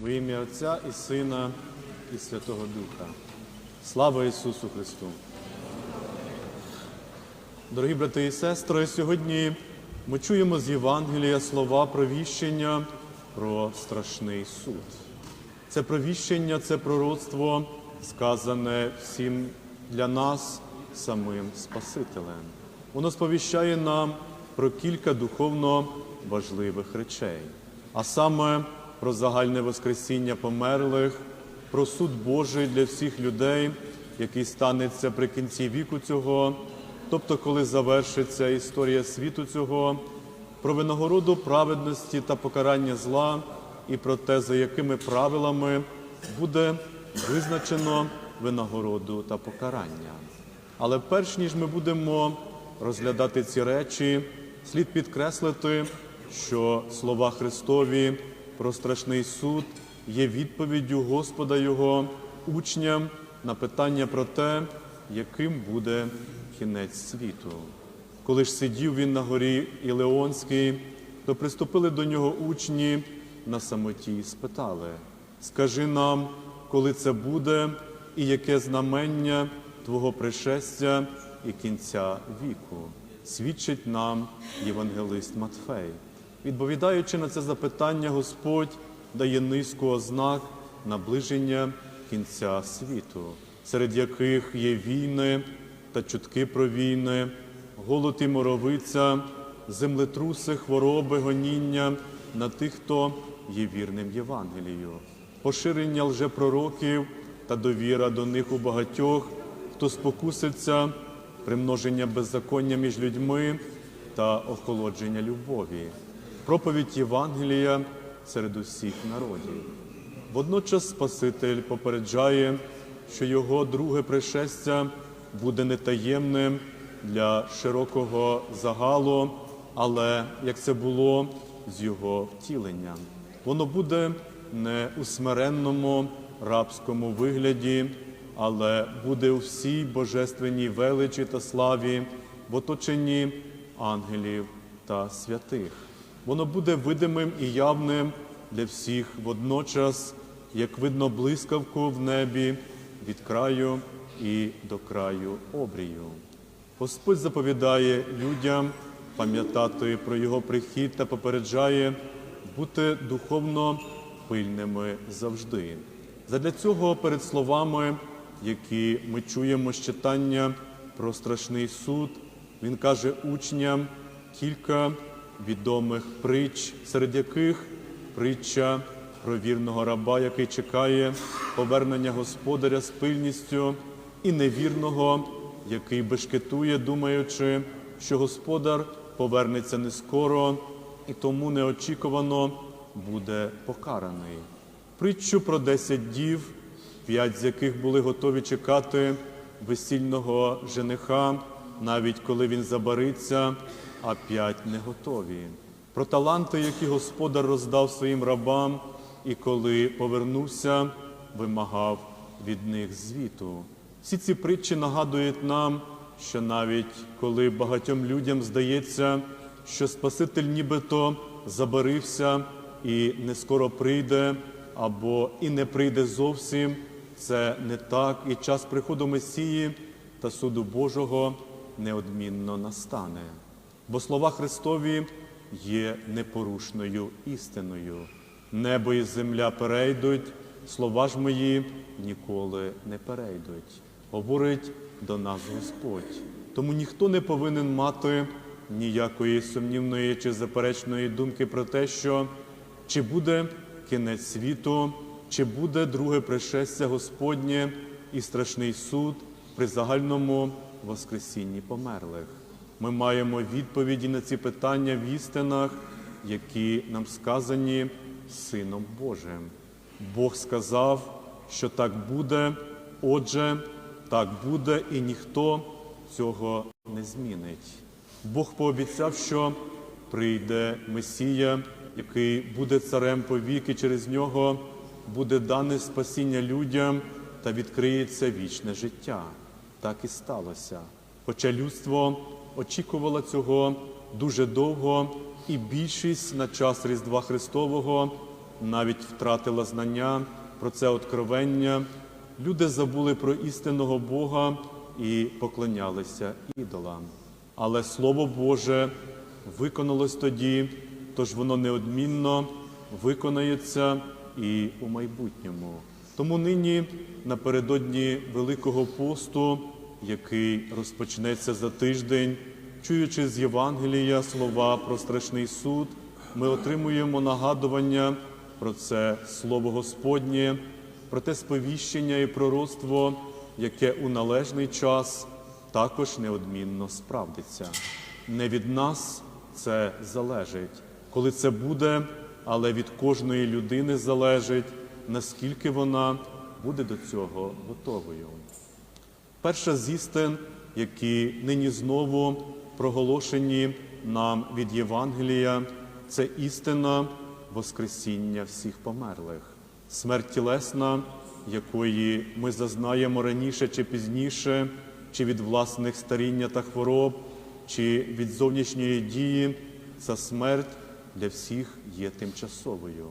Во ім'я Отця і Сина, і Святого Духа. Слава Ісусу Христу! Дорогі брати і сестри, сьогодні ми чуємо з Євангелія слова провіщення про страшний суд. Це провіщення, це пророцтво, сказане всім для нас самим Спасителем. Воно сповіщає нам про кілька духовно важливих речей, а саме про загальне Воскресіння померлих, про суд Божий для всіх людей, який станеться при кінці віку цього, тобто коли завершиться історія світу цього, про винагороду праведності та покарання зла і про те, за якими правилами буде визначено винагороду та покарання. Але перш ніж ми будемо розглядати ці речі, слід підкреслити, що слова Христові про страшний суд є відповіддю Господа Його учням на питання про те, яким буде кінець світу. Коли ж сидів він на горі Ілеонській, то приступили до нього учні на самоті і спитали: Скажи нам, коли це буде, і яке знамення Твого пришестя і кінця віку, свідчить нам євангелист Матфей. Відповідаючи на це запитання, Господь дає низку ознак наближення кінця світу, серед яких є війни та чутки про війни, голод і моровиця, землетруси, хвороби, гоніння на тих, хто є вірним Євангелію, поширення лжепророків та довіра до них у багатьох, хто спокуситься, примноження беззаконня між людьми та охолодження любові, проповідь Євангелія серед усіх народів. Водночас Спаситель попереджає, що його друге пришестя буде нетаємним для широкого загалу, але як це було з його втіленням, воно буде не у смиренному рабському вигляді, але буде у всій божественній величі та славі в оточенні ангелів та святих. Воно буде видимим і явним для всіх водночас, як видно блискавку в небі від краю і до краю обрію. Господь заповідає людям пам'ятати про його прихід та попереджає бути духовно пильними завжди. Задля цього перед словами, які ми чуємо з читання про страшний суд, він каже учням кілька відомих притч, серед яких притча про вірного раба, який чекає повернення господаря з пильністю, і невірного, який бешкетує, думаючи, що господар повернеться не скоро і тому неочікувано буде покараний. Притчу про десять дів, п'ять з яких були готові чекати весільного жениха, навіть коли він забариться, а п'ять не готові. Про таланти, які господар роздав своїм рабам, і коли повернувся, вимагав від них звіту. Всі ці притчі нагадують нам, що навіть коли багатьом людям здається, що Спаситель нібито забарився і не скоро прийде, або і не прийде зовсім, це не так, і час приходу Месії та суду Божого неодмінно настане. Бо слова Христові є непорушною істиною. Небо і земля перейдуть, слова ж мої ніколи не перейдуть. Говорить до нас Господь. Тому ніхто не повинен мати ніякої сумнівної чи заперечної думки про те, що чи буде кінець світу, чи буде друге пришестя Господнє і страшний суд при загальному Воскресінні померлих. Ми маємо відповіді на ці питання в істинах, які нам сказані Сином Божим. Бог сказав, що так буде, отже, так буде, і ніхто цього не змінить. Бог пообіцяв, що прийде Месія, який буде царем повіки, через нього буде дане спасіння людям та відкриється вічне життя. Так і сталося. Хоча людство очікувало цього дуже довго, і більшість на час Різдва Христового навіть втратила знання про це откровення. Люди забули про істинного Бога і поклонялися ідолам. Але Слово Боже виконалось тоді, тож воно неодмінно виконається і у майбутньому. Тому нині, напередодні Великого посту, який розпочнеться за тиждень, чуючи з Євангелія слова про страшний суд, ми отримуємо нагадування про це Слово Господнє, про те сповіщення і пророцтво, яке у належний час також неодмінно справдиться. Не від нас це залежить, коли це буде, але від кожної людини залежить, наскільки вона буде до цього готовою. Перша з істин, які нині знову проголошені нам від Євангелія, це істина Воскресіння всіх померлих, смерть тілесна, якої ми зазнаємо раніше чи пізніше, чи від власних старіння та хвороб, чи від зовнішньої дії, ця смерть для всіх є тимчасовою.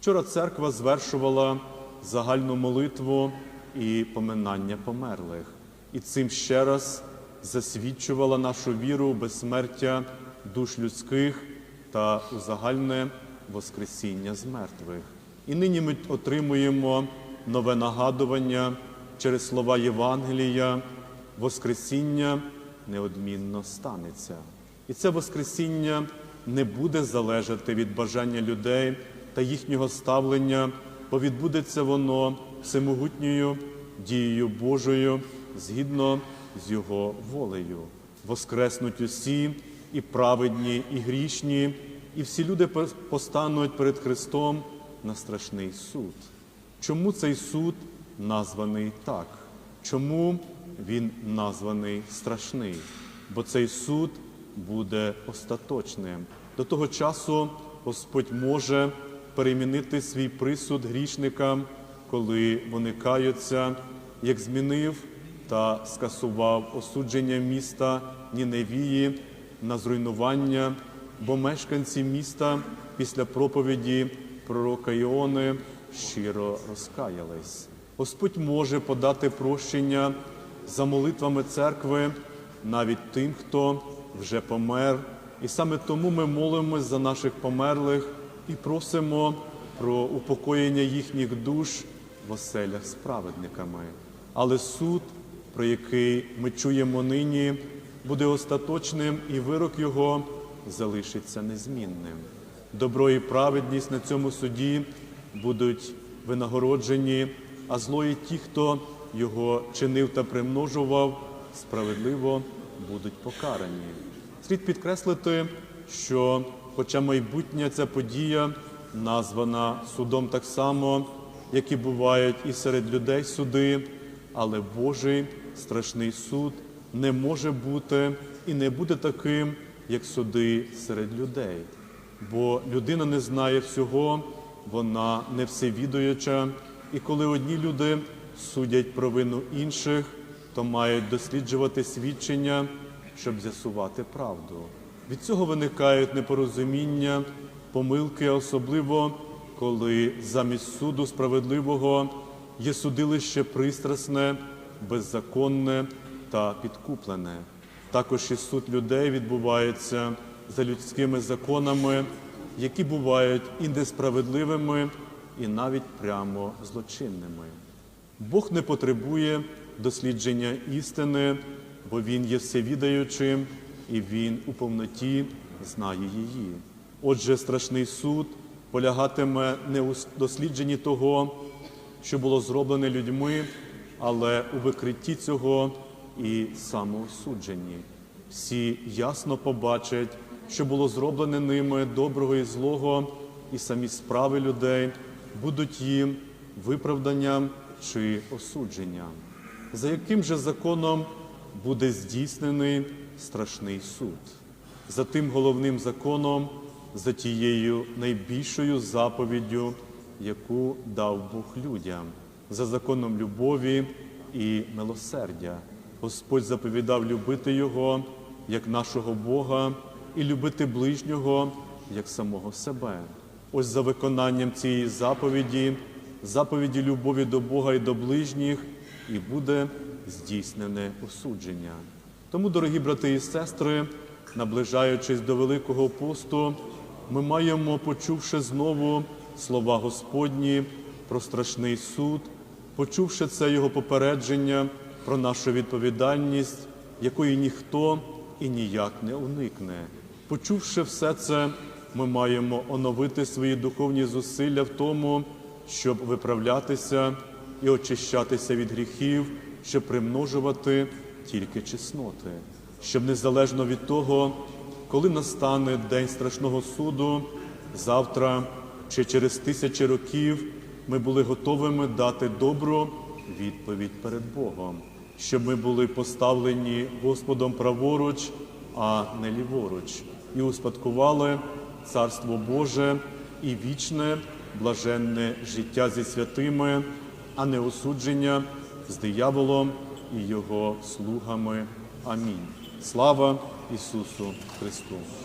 Вчора церква звершувала загальну молитву і поминання померлих, і цим ще раз засвідчувала нашу віру у безсмертя душ людських та у загальне Воскресіння з мертвих. І нині ми отримуємо нове нагадування через слова Євангелія, Воскресіння неодмінно станеться. І це Воскресіння не буде залежати від бажання людей та їхнього ставлення, бо відбудеться воно всемогутньою дією Божою згідно з Його волею. Воскреснуть усі і праведні, і грішні, і всі люди постануть перед Христом на страшний суд. Чому цей суд названий так? Чому він названий страшний? Бо цей суд буде остаточним. До того часу Господь може перемінити свій присуд грішникам, коли вони каються, як змінив та скасував осудження міста Ніневії на зруйнування, бо мешканці міста після проповіді пророка Іони щиро розкаялись. Господь може подати прощення за молитвами церкви навіть тим, хто вже помер. І саме тому ми молимось за наших померлих і просимо про упокоєння їхніх душ в оселях з праведниками. Але суд, про який ми чуємо нині, буде остаточним, і вирок його залишиться незмінним. Добро і праведність на цьому суді будуть винагороджені, а зло і ті, хто його чинив та примножував, справедливо будуть покарані. Слід підкреслити, що, хоча майбутня ця подія названа судом так само, як і бувають і серед людей суди, але Божий страшний суд не може бути і не буде таким, як суди серед людей. Бо людина не знає всього, вона не всевідуюча, і коли одні люди судять провину інших, то мають досліджувати свідчення, щоб з'ясувати правду. Від цього виникають непорозуміння, помилки, особливо коли замість суду справедливого є судилище пристрасне, беззаконне та підкуплене. Також і суд людей відбувається за людськими законами, які бувають і несправедливими, і навіть прямо злочинними. Бог не потребує дослідження істини, бо Він є всевідаючим і Він у повноті знає її. Отже, страшний суд полягатиме не у дослідженні того, що було зроблене людьми, але у викритті цього і самоосудженні. Всі ясно побачать, що було зроблене ними доброго і злого, і самі справи людей будуть їм виправданням чи осудженням. За яким же законом буде здійснений страшний суд? За тим головним законом, за тією найбільшою заповіддю, яку дав Бог людям, за законом любові і милосердя. Господь заповідав любити Його як нашого Бога і любити ближнього як самого себе. ось за виконанням цієї заповіді, заповіді любові до Бога і до ближніх, і буде здійснене осудження. Тому, дорогі брати і сестри, наближаючись до Великого посту, ми маємо, почувши знову слова Господні про страшний суд, почувши це Його попередження про нашу відповідальність, якої ніхто і ніяк не уникне. Почувши все це, ми маємо оновити свої духовні зусилля в тому, щоб виправлятися і очищатися від гріхів, щоб примножувати тільки чесноти, щоб незалежно від того, коли настане день страшного суду, завтра чи через тисячі років ми були готовими дати добру відповідь перед Богом, щоб ми були поставлені Господом праворуч, а не ліворуч, і успадкували Царство Боже і вічне, блаженне життя зі святими, а не осудження з дияволом і його слугами. Амінь. Слава Ісусу Христу!